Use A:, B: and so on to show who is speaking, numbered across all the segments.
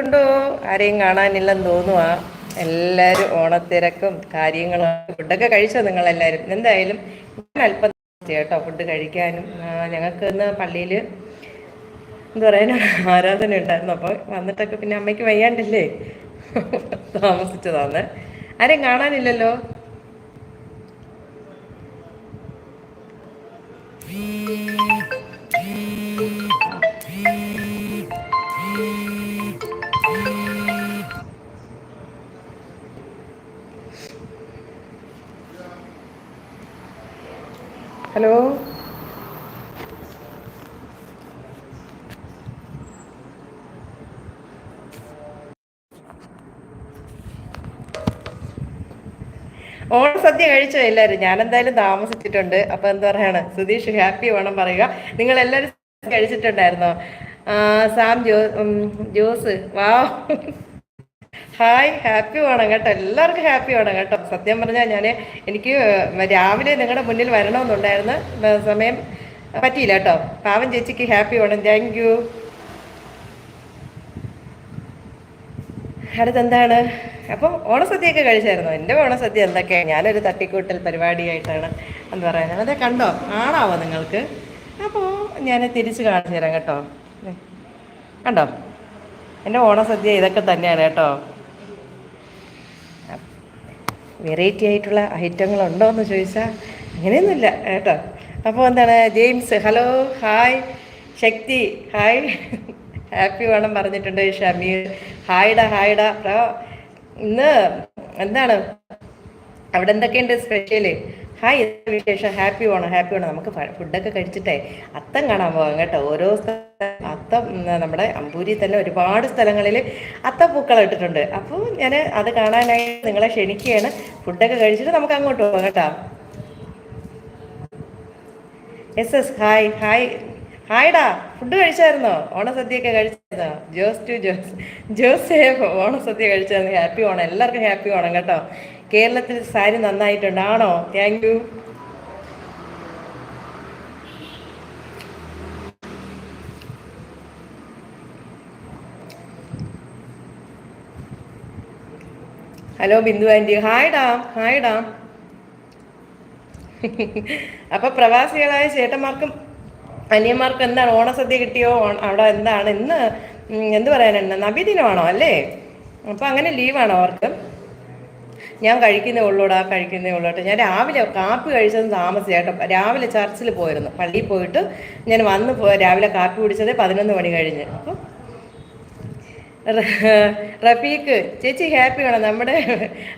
A: ഉണ്ടോ? ആരെയും കാണാനില്ലെന്ന് തോന്നുവാ. എല്ലാരും ഓണത്തിരക്കും കാര്യങ്ങളും ഫുഡൊക്കെ കഴിച്ചോ നിങ്ങൾ എല്ലാരും എന്തായാലും അല്പം കേട്ടോ ഫുഡ് കഴിക്കാനും. ഞങ്ങൾക്ക് ഇന്ന് പള്ളിയിൽ എന്താ പറയാ ആരാധന ഉണ്ടായിരുന്നു. അപ്പോൾ വന്നിട്ടൊക്കെ പിന്നെ അമ്മയ്ക്ക് വയ്യാണ്ടല്ലേ? താമസിച്ചതാണ് ആരെയും കാണാനില്ലല്ലോ? ഹലോ? ഓണസദ്യ കഴിച്ചോ എല്ലാവരും ഞാൻ എന്തായാലും താമസിച്ചിട്ടുണ്ട്. അപ്പൊ എന്താ പറയാണ്? സുധീഷ് ഹാപ്പി ഓണം പറയുക. നിങ്ങൾ എല്ലാവരും കഴിച്ചിട്ടുണ്ടായിരുന്നോ സാം ജോ ജോസ്. വാ. ഹായ് ഹാപ്പി വേണം കേട്ടോ. എല്ലാവർക്കും ഹാപ്പി വേണം കേട്ടോ. സത്യം പറഞ്ഞാൽ ഞാൻ എനിക്ക് രാവിലെ നിങ്ങളുടെ മുന്നിൽ വരണമെന്നുണ്ടായിരുന്നു സമയം പറ്റിയില്ല കേട്ടോ. പാവൻ ചേച്ചിക്ക് ഹാപ്പി വേണം. Thank you. അടുത്തെന്താണ്? അപ്പം ഓണസദ്യയൊക്കെ കഴിച്ചായിരുന്നു? എന്റെ ഓണസദ്യ എന്തൊക്കെയാണ് ഞാനൊരു തട്ടിക്കൂട്ടൽ പരിപാടിയായിട്ടാണ് എന്ന് പറയുന്നത്. അതെ കണ്ടോ? കാണാവോ നിങ്ങൾക്ക്? അപ്പോൾ ഞാൻ തിരിച്ച് കാണിച്ചു തരാം കേട്ടോ. കണ്ടോ? എന്റെ ഓണസദ്യ ഇതൊക്കെ തന്നെയാണ് കേട്ടോ. വെറൈറ്റി ആയിട്ടുള്ള ഐറ്റങ്ങളുണ്ടോ എന്ന് ചോദിച്ചാൽ അങ്ങനെയൊന്നുമില്ല കേട്ടോ. അപ്പോൾ എന്താണ് James hello hi Shakthi hi happy വേണം പറഞ്ഞിട്ടുണ്ട് ഷമീർ. ഹായ്ഡ ഹായ്ഡാ ഇന്ന് എന്താണ്? അവിടെ എന്തൊക്കെയുണ്ട് സ്പെഷ്യൽ ഹായ് വിശേഷം ഹാപ്പി ഓണം ഹാപ്പി ഓണം നമുക്ക് ഫുഡൊക്കെ കഴിച്ചിട്ടേ അത്തം കാണാൻ പോകാം കേട്ടോ. ഓരോ അത്തം നമ്മുടെ അമ്പൂരി തന്നെ ഒരുപാട് സ്ഥലങ്ങളിൽ അത്തപ്പൂക്കൾ ഇട്ടിട്ടുണ്ട്. അപ്പോൾ ഞാൻ അത് കാണാനായി നിങ്ങളെ ക്ഷണിക്കുകയാണ്. ഫുഡൊക്കെ കഴിച്ചിട്ട് നമുക്ക് അങ്ങോട്ട് പോകാം കേട്ടോ. എസ് എസ് ഹായ് ഹായ് ഹായ്ഡാ ഫുഡ് കഴിച്ചായിരുന്നോ? ഓണസദ്യയൊക്കെ കഴിച്ചായിരുന്നോ? ജോസ് ടു ജോസ്. ജോസ് ഓണസദ്യ കഴിച്ചായിരുന്നു. ഹാപ്പി ഓണം. എല്ലാവർക്കും ഹാപ്പി ഓണം കേട്ടോ. കേരളത്തിൽ സാരി നന്നായിട്ടുണ്ട് ആണോ thank you hello Bindu aunty. Hi dam hi ഡാം. അപ്പൊ പ്രവാസികളായ ചേട്ടന്മാർക്കും അനിയന്മാർക്ക് എന്താണ് ഓണസദ്യ കിട്ടിയോ? അവിടെ എന്താണ്? ഇന്ന് എന്ത് പറയാനുണ്ട് നബിദിനമാണോ അല്ലേ? അപ്പോൾ അങ്ങനെ ലീവാണോ അവർക്ക്. ഞാൻ കഴിക്കുന്നേ ഉള്ളൂടാ കഴിക്കുന്നേ ഉള്ളൂട്ടോ. ഞാൻ രാവിലെ കാപ്പി കഴിച്ചത് താമസിച്ചാട്ടോ രാവിലെ ചർച്ചിൽ പോയിരുന്നു. പള്ളിയിൽ പോയിട്ട് ഞാൻ വന്ന് രാവിലെ കാപ്പി കുടിച്ചത് പതിനൊന്ന് മണി കഴിഞ്ഞ്. അപ്പം റഫീഖ് ചേച്ചി ഹാപ്പി ആണോ? നമ്മുടെ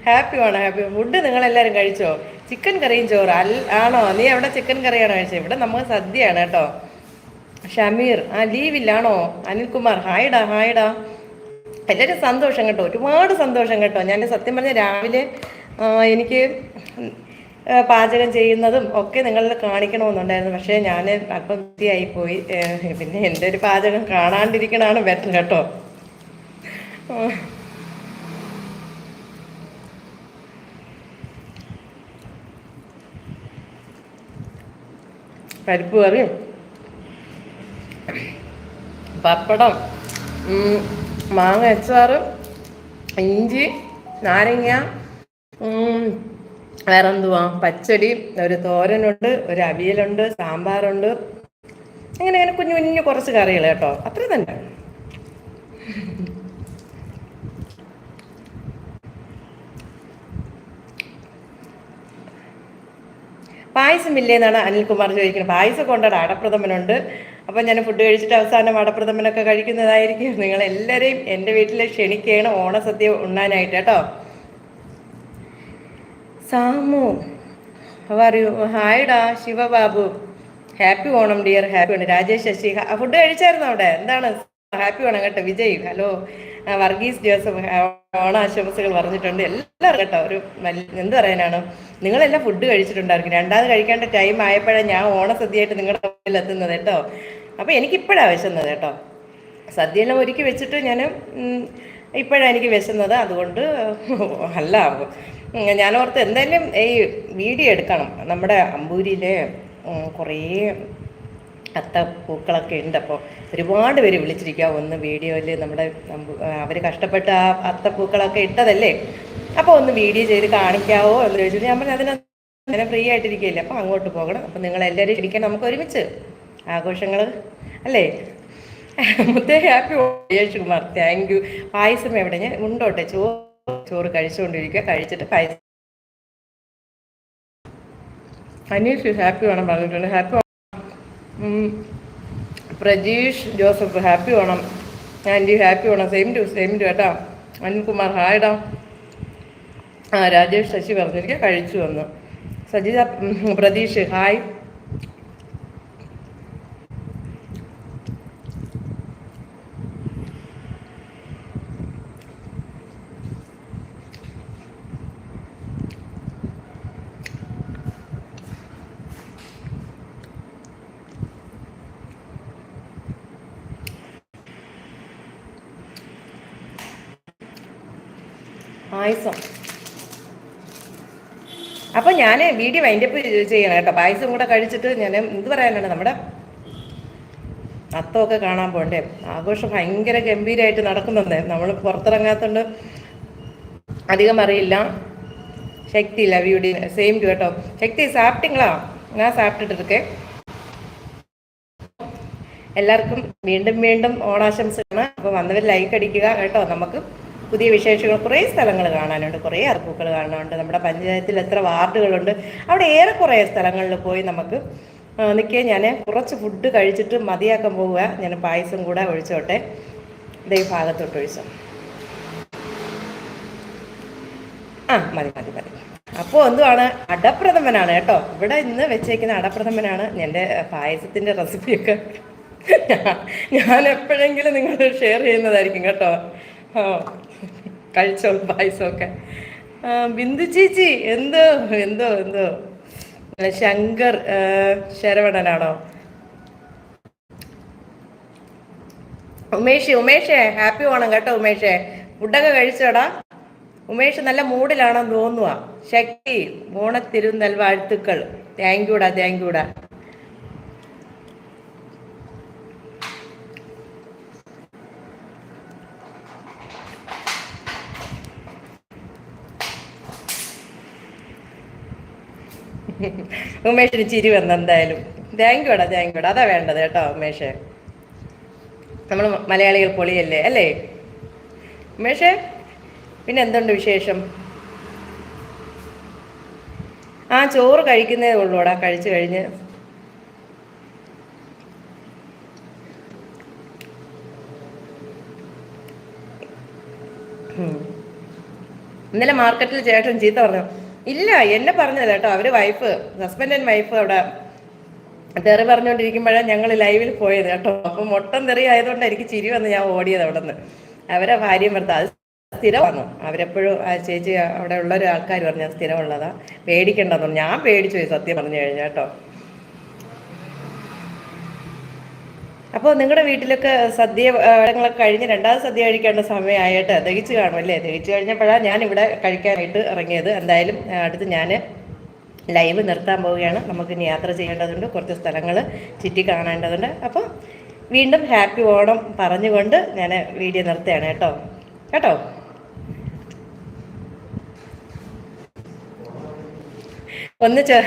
A: ഹാപ്പി വേണം ഹാപ്പി? ഫുഡ് നിങ്ങളെല്ലാവരും കഴിച്ചോ? ചിക്കൻ കറിയും ചോറ്. അൽ ആണോ? നീ എവിടെ ചിക്കൻ കറിയാണോ കഴിച്ചത് ഇവിടെ നമുക്ക് സദ്യയാണ് കേട്ടോ. ഷമീർ ആ ലീവില്ലാണോ അനിൽകുമാർ ഹായ്ഡാ ഹായ്ഡാ എല്ലാവരും സന്തോഷം കേട്ടോ. ഒരുപാട് സന്തോഷം കേട്ടോ. ഞാൻ സത്യം പറഞ്ഞ രാവിലെ എനിക്ക് പാചകം ചെയ്യുന്നതും ഒക്കെ നിങ്ങളിൽ കാണിക്കണമെന്നുണ്ടായിരുന്നു. പക്ഷേ ഞാൻ അല്പം പോയി. പിന്നെ എന്റെ ഒരു പാചകം കാണാണ്ടിരിക്കണതാണ് ബെറ്റർ കേട്ടോ. പരിപ്പ് കറിയും പപ്പടം മാങ്ങ അച്ചാറ് ഇഞ്ചി നാരങ്ങ വേറെ എന്തുവാ പച്ചടി ഒരു തോരനുണ്ട് ഒരു അവിയലുണ്ട് സാമ്പാറുണ്ട്. അങ്ങനെ അങ്ങനെ കുഞ്ഞു കുഞ്ഞു കുറച്ച് കറികൾ കേട്ടോ. അത്ര തന്നെ. പായസം എന്നാണ് അനിൽകുമാർ ചോദിക്കുന്നത്. പായസം കൊണ്ടാണ് അടപ്രഥമനുണ്ട്. അപ്പം ഞാൻ ഫുഡ് കഴിച്ചിട്ട് അവസാനം അടപ്രഥമനൊക്കെ കഴിക്കുന്നതായിരിക്കും. നിങ്ങളെല്ലാവരെയും എന്റെ വീട്ടിൽ ക്ഷണിക്കുകയാണ്. ഓണസദ്യ ഉണ്ണാനായിട്ട് കേട്ടോ. സാമു പറയൂ. ഹായ്ഡാ Sivababu. Happy Onam dear. Happy Onam. Rajesh Sasi. Food കഴിച്ചായിരുന്നു അവിടെ? എന്താണ്? ഹാപ്പി ഓണം കേട്ടോ. വിജയ് ഹലോ. വർഗീസ് ജോസഫ് ഓണാശംസകൾ പറഞ്ഞിട്ടുണ്ട്. എല്ലാവരും കേട്ടോ ഒരു എന്ത് പറയാനാണ്? നിങ്ങളെല്ലാം ഫുഡ് കഴിച്ചിട്ടുണ്ടായിരിക്കും. രണ്ടാമത് കഴിക്കേണ്ട ടൈം ആയപ്പോഴാണ് ഞാൻ ഓണസദ്യയായിട്ട് നിങ്ങളുടെ മുമ്പിൽ എത്തുന്നത് കേട്ടോ. അപ്പോൾ എനിക്കിപ്പോഴാണ് വിശന്നത് കേട്ടോ. സദ്യയെല്ലാം ഒരുക്കി വെച്ചിട്ട് ഞാൻ ഇപ്പോഴാണ് എനിക്ക് വിശന്നത്. അതുകൊണ്ട് അല്ല ഞാൻ ഓർത്ത് എന്തായാലും ഈ വീഡിയോ എടുക്കണം. നമ്മുടെ അമ്പൂരിയിലെ കുറേ അത്ത പൂക്കളൊക്കെ ഉണ്ട്. അപ്പോൾ ഒരുപാട് പേര് വിളിച്ചിരിക്കുക ഒന്ന് വീഡിയോയിൽ നമ്മുടെ അവർ കഷ്ടപ്പെട്ട ആ അത്തപ്പൂക്കളൊക്കെ ഇട്ടതല്ലേ? അപ്പോൾ ഒന്ന് വീഡിയോ ചെയ്ത് കാണിക്കാവോ എന്ന് ചോദിച്ചിട്ട് ഞാൻ പറഞ്ഞു അതിനെ ഫ്രീ ആയിട്ടിരിക്കുകയില്ല. അപ്പോൾ അങ്ങോട്ട് പോകണം. അപ്പോൾ നിങ്ങൾ എല്ലാവരും ഇരിക്കണം നമുക്ക് ഒരുമിച്ച് ആഘോഷങ്ങൾ അല്ലേ? മുത്തേ happy Yesu Kumar thank you പായസം എവിടെ? ഞാൻ ഉണ്ടോട്ടെ? ചോറ് ചോറ് കഴിച്ചുകൊണ്ടിരിക്കുക. കഴിച്ചിട്ട് പായസം. അനീഷ് ഹാപ്പി വേണം പറഞ്ഞിട്ടുണ്ട്. ഹാപ്പി പ്രജീഷ് ജോസഫ് ഹാപ്പി വേണം. Aunty happy Onam same to same to കേട്ടോ. അനിൽകുമാർ ഹായ്ഡാ ആ രാജേഷ് ശശി പറഞ്ഞിരിക്കുക കഴിച്ചു വന്നു. സജിത പ്രതീഷ് ഹായ്. പായസം. അപ്പം ഞാൻ വീഡിയോ വൈൻഡപ്പ് ചെയ്യണം കേട്ടോ. പായസം കൂടെ കഴിച്ചിട്ട് ഞാൻ എന്ത് പറയാനാണ് നമ്മുടെ അത്തമൊക്കെ കാണാൻ പോകണ്ടേ. ആഘോഷം ഭയങ്കര ഗംഭീരമായിട്ട് നടക്കുന്നുണ്ടേ. നമ്മൾ പുറത്തിറങ്ങാത്തതുകൊണ്ട് അധികം അറിയില്ല. ശക്തി ലവ് യു ഡി സെയിം ടു കേട്ടോ. ശക്തി സാപ്പിട്ടിങ്ങളാ? ഞാൻ സാപ്പിട്ടിട്ടിരിക്കേ. എല്ലാവർക്കും വീണ്ടും വീണ്ടും ഓണാശംസയാണ് അപ്പോൾ വന്നവർ ലൈക്ക് അടിക്കുക കേട്ടോ. നമുക്ക് പുതിയ വിശേഷങ്ങൾ കുറേ സ്ഥലങ്ങൾ കാണാനുണ്ട് കുറേ അർപ്പൂക്കൾ കാണാനുണ്ട്. നമ്മുടെ പഞ്ചായത്തിൽ എത്ര വാർഡുകളുണ്ട്. അവിടെ ഏറെ കുറേ സ്ഥലങ്ങളിൽ പോയി നമുക്ക് നിൽക്കുക ഞാൻ കുറച്ച് ഫുഡ് കഴിച്ചിട്ട് മതിയാക്കാൻ പോവുക. ഞാൻ പായസം കൂടെ ഒഴിച്ചോട്ടെ. ഇതേ ഭാഗത്തോട്ട് ഒഴിച്ചു. ആ മതി മതി മതി. അപ്പോൾ എന്തുവാണ്? അടപ്രഥമനാണ് കേട്ടോ. ഇവിടെ ഇന്ന് വെച്ചേക്കുന്ന അടപ്രഥമനാണ് എന്റെ പായസത്തിന്റെ റെസിപ്പിയൊക്കെ. ഞാൻ എപ്പോഴെങ്കിലും നിങ്ങൾ ഷെയർ ചെയ്യുന്നതായിരിക്കും കേട്ടോ. ആ കഴിച്ചോളൂ പായസമൊക്കെ. ബിന്ദു ചേച്ചി എന്തോ എന്തോ എന്തോ. ശങ്കർ ശരവണനാണോ? ഉമേഷ് ഉമേഷേ ഹാപ്പി ഓണം കേട്ടോ ഉമേഷേ. ഫുഡൊക്കെ കഴിച്ചോടാ. ഉമേഷ് നല്ല മൂഡിലാണെന്ന് തോന്നുക ശക്തി ഓണത്തിരുന്നൽ വാഴ്ത്തുക്കൾ താങ്ക് യൂടാ ഉമേഷിന് ചിരി വന്നു എന്തായാലും. താങ്ക് യുടാ താങ്ക് യുടാ അതാ വേണ്ടത് കേട്ടോ ഉമേഷ്. നമ്മൾ മലയാളികൾ പൊളിയല്ലേ അല്ലേ? ഉമേഷേ പിന്നെ എന്തുണ്ട് വിശേഷം? ആ ചോറ് കഴിക്കുന്നേ ഉള്ളൂടാ കഴിച്ചു കഴിഞ്ഞ്. ഇന്നലെ മാർക്കറ്റിൽ ചേട്ടൻ ചീത്ത പറഞ്ഞു. ഇല്ല എന്നെ പറഞ്ഞത് കേട്ടോ. അവർ വൈഫ് ഹസ്ബൻഡ് ആൻഡ് വൈഫ് അവിടെ. തെറി പറഞ്ഞുകൊണ്ടിരിക്കുമ്പോഴാണ് ഞങ്ങൾ ലൈവിൽ പോയത് കേട്ടോ. അപ്പൊ മൊട്ടം തെറി ആയതുകൊണ്ട് എനിക്ക് ചിരി വന്ന് ഞാൻ ഓടിയത് അവിടെ നിന്ന് അവരെ ഭാര്യയും ഭർത്താവ് സ്ഥിരമാണ്? അവരെപ്പോഴും ആ ചേച്ചി അവിടെ ഉള്ള ഒരു ആൾക്കാർ പറഞ്ഞാൽ സ്ഥിരമുള്ളതാ. പേടിക്കണ്ടെന്നു ഞാൻ പേടിച്ചു സത്യം പറഞ്ഞു കഴിഞ്ഞാൽ കേട്ടോ. അപ്പോൾ നിങ്ങളുടെ വീട്ടിലൊക്കെ സദ്യ ങ്ങളൊക്കെ കഴിഞ്ഞ് രണ്ടാമത് സദ്യ കഴിക്കേണ്ട സമയമായിട്ട് ദഹിച്ച് കാണും അല്ലേ ദഹിച്ച് കഴിഞ്ഞപ്പോഴാണ് ഞാൻ ഇവിടെ കഴിക്കാനായിട്ട് ഇറങ്ങിയത്. എന്തായാലും അടുത്ത് ഞാൻ ലൈവ് നിർത്താൻ പോവുകയാണ്. നമുക്ക് നമുക്കിനി യാത്ര ചെയ്യേണ്ടതുണ്ട്. കുറച്ച് സ്ഥലങ്ങൾ ചുറ്റി കാണേണ്ടതുണ്ട്. അപ്പോൾ വീണ്ടും ഹാപ്പി ഓണം പറഞ്ഞുകൊണ്ട് ഞാൻ വീഡിയോ നിർത്തുകയാണ് കേട്ടോ. കേട്ടോ? ഒന്ന് ചെ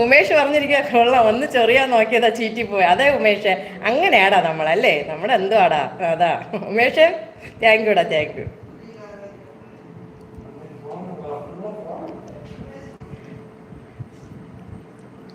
A: ഉമേഷ് പറഞ്ഞിരിക്കുക കൊള്ളാം ഒന്ന് ചെറിയാൻ നോക്കിയതാ ചീറ്റി പോയി. അതെ ഉമേഷ് അങ്ങനെയാടാ നമ്മളല്ലേ? നമ്മളെന്തുവാടാ? അതാ. ഉമേഷ് താങ്ക് യുടാ താങ്ക് യു